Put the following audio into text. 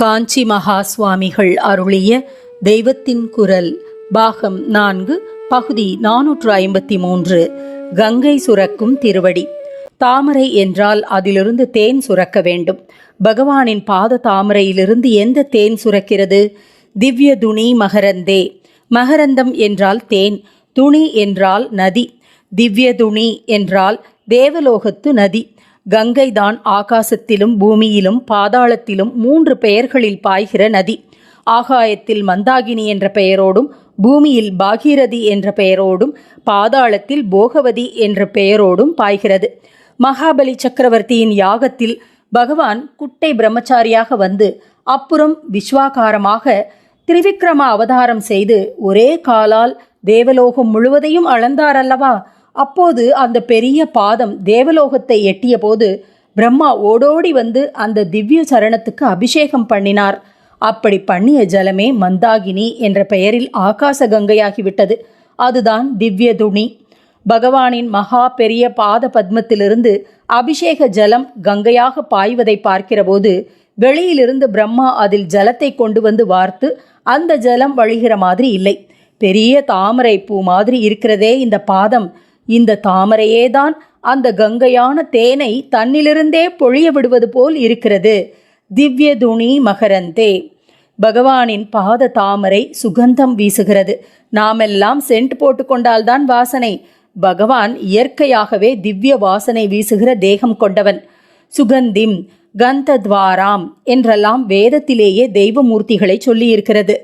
காஞ்சி மகா சுவாமிகள் அருளிய தெய்வத்தின் குரல் பாகம் நான்கு பகுதி நானூற்று ஐம்பத்தி மூன்று கங்கை சுரக்கும் திருவடி. தாமரை என்றால் அதிலிருந்து தேன் சுரக்க வேண்டும். பகவானின் பாத தாமரையிலிருந்து எந்த தேன் சுரக்கிறது? திவ்ய துணி மகரந்தே. மகரந்தம் என்றால் தேன் துணி என்றால் நதி. திவ்ய துணி என்றால் தேவலோகத்து நதி. கங்கைதான் ஆகாசத்திலும் பூமியிலும் பாதாளத்திலும் மூன்று பெயர்களில் பாய்கிற நதி. ஆகாயத்தில் மந்தாகினி என்ற பெயரோடும் பூமியில் பாகீரதி என்ற பெயரோடும் பாதாளத்தில் போகவதி என்ற பெயரோடும் பாய்கிறது. மகாபலி சக்கரவர்த்தியின் யாகத்தில் பகவான் குட்டை பிரம்மச்சாரியாக வந்து அப்புறம் விஸ்வாகாரமாக திரிவிக்ரம அவதாரம் செய்து ஒரே காலால் தேவலோகம் முழுவதையும் அளந்தார் அல்லவா? அப்போது அந்த பெரிய பாதம் தேவலோகத்தை எட்டிய போது பிரம்மா ஓடோடி வந்து அந்த திவ்ய சரணத்துக்கு அபிஷேகம் பண்ணினார். அப்படி பண்ணிய ஜலமே மந்தாகினி என்ற பெயரில் ஆகாச கங்கையாகிவிட்டது அதுதான் திவ்ய துணி. பகவானின் மகா பெரிய பாத பத்மத்திலிருந்து அபிஷேக ஜலம் கங்கையாக பாய்வதை பார்க்கிறபோது வெளியிலிருந்து பிரம்மா அதில் ஜலத்தை கொண்டு வந்து வார்த்து அந்த ஜலம் வழிகிற மாதிரி இல்லை. பெரிய தாமரை பூ மாதிரி இருக்கிறதே இந்த பாதம். இந்த தாமரையேதான் அந்த கங்கையான தேனை தன்னிலிருந்தே பொழிய விடுவது போல் இருக்கிறது. திவ்ய துணி மகரந்தே. பகவானின் பாத தாமரை சுகந்தம் வீசுகிறது. நாமெல்லாம் சென்ட் போட்டுக்கொண்டால்தான் வாசனை. பகவான் இயற்கையாகவே திவ்ய வாசனை வீசுகிற தேகம் கொண்டவன். சுகந்திம் கந்தத்வாராம் என்றெல்லாம் வேதத்திலேயே தெய்வமூர்த்திகளை சொல்லியிருக்கிறது.